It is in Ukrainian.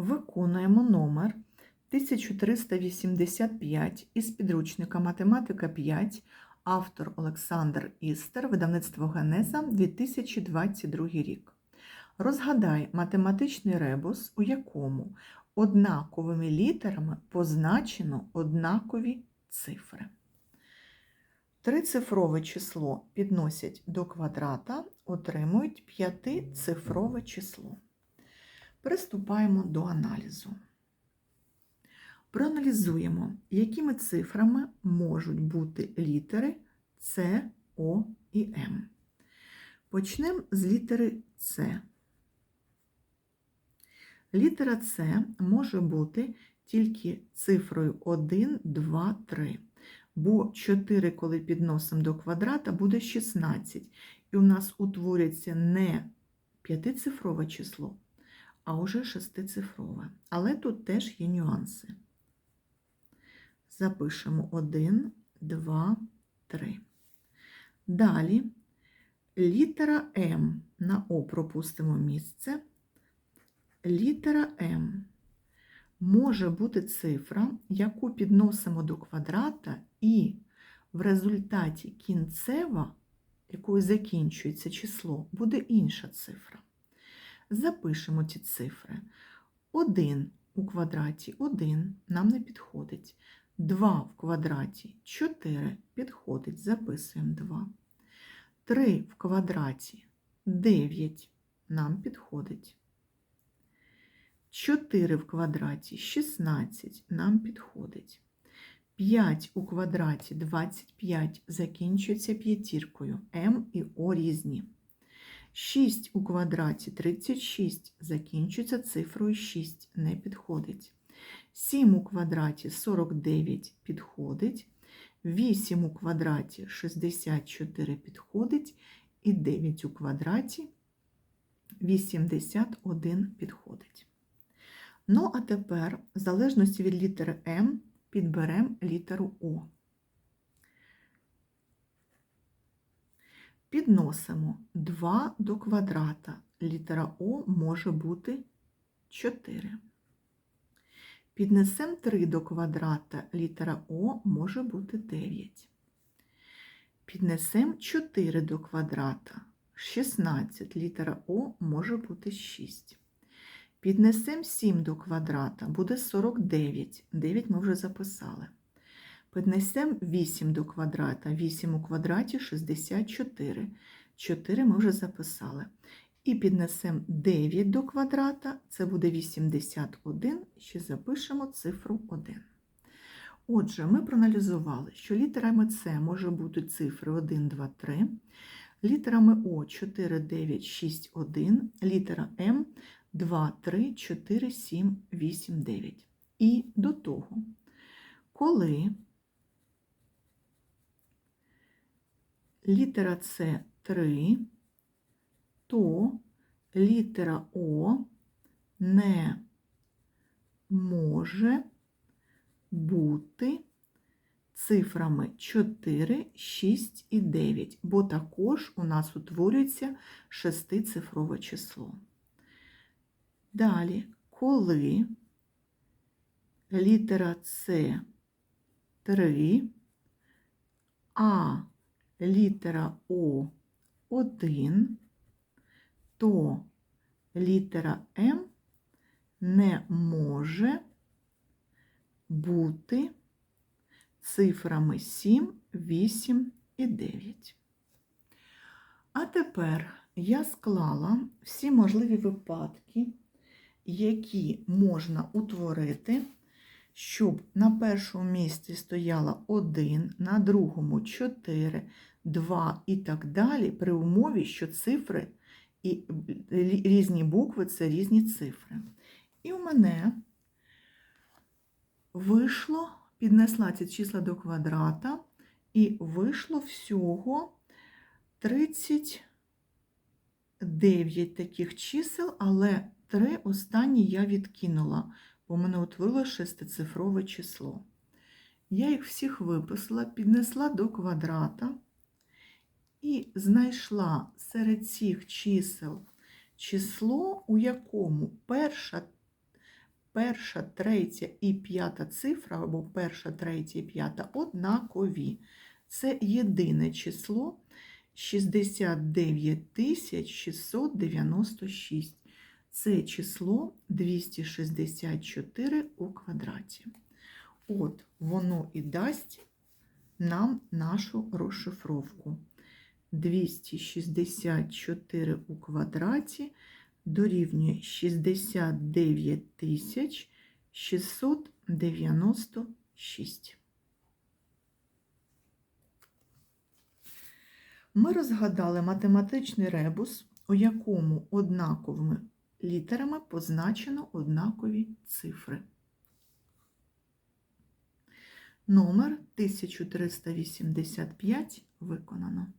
Виконуємо номер 1385 із підручника Математика 5, автор Олександр Істер, видавництво Генеза 2022 рік. Розгадай математичний ребус, у якому однаковими літерами позначено однакові цифри. Трицифрове число підносять до квадрата, отримують п'ятицифрове число. Приступаємо до аналізу. Проаналізуємо, якими цифрами можуть бути літери С, О і М. Почнемо з літери С. Літера С може бути тільки цифрою 1, 2, 3. Бо 4, коли підносимо до квадрата, буде 16. І у нас утворюється не п'ятицифрове число, а уже шестицифрове. Але тут теж є нюанси. Запишемо 1, 2, 3. Далі літера М на О пропустимо місце. Літера М може бути цифра, яку підносимо до квадрата, і в результаті кінцева, якою закінчується число, буде інша цифра. Запишемо ці цифри. 1 у квадраті 1 нам не підходить. 2 в квадраті 4 підходить, записуємо 2. 3 в квадраті 9 нам підходить. 4 в квадраті 16 нам підходить. 5 у квадраті 25 закінчується п'ятіркою. М і О різні. 6 у квадраті 36 закінчується цифрою 6, не підходить. 7 у квадраті 49 підходить. 8 у квадраті 64 підходить. І 9 у квадраті 81 підходить. Ну, а тепер, в залежності від літери М, підберемо літеру О. Підносимо 2 до квадрата. Літера О може бути 4. Піднесемо 3 до квадрата, літера О може бути 9. Піднесемо 4 до квадрата, 16, літера О може бути 6. Піднесемо 7 до квадрата, буде 49. 9 ми вже записали. Піднесемо 8 до квадрата, 8 у квадраті 64. 4 ми вже записали. І піднесемо 9 до квадрата, це буде 81, ще запишемо цифру 1. Отже, ми проаналізували, що літерами С може бути цифри 1, 2, 3, літерами О 4, 9, 6, 1, літера М 2, 3, 4, 7, 8, 9. І до того, коли літера С 3, то літера О не може бути цифрами 4, 6 і 9, бо також у нас утворюється шестицифрове число. Далі, коли літера С 3, а літера О 1, то літера М не може бути цифрами 7, 8 і 9. А тепер я склала всі можливі випадки, які можна утворити, щоб на першому місці стояла 1, на другому 4, 2 і так далі, при умові, що цифри і різні букви це різні цифри. І у мене вийшло, піднесла ці числа до квадрата, і вийшло всього 39 таких чисел, але три останні я відкинула, бо в мене утворило шестицифрове число. Я їх всіх виписала, піднесла до квадрата і знайшла серед цих чисел число, у якому перша, перша, третя і п'ята цифра, або перша, третя і п'ята однакові. Це єдине число 69 696. Це число 264 у квадраті. От воно і дасть нам нашу розшифровку. 264 у квадраті дорівнює 69 тисяч 696. Ми розгадали математичний ребус, у якому однаковими літерами позначено однакові цифри. Номер 1385 виконано.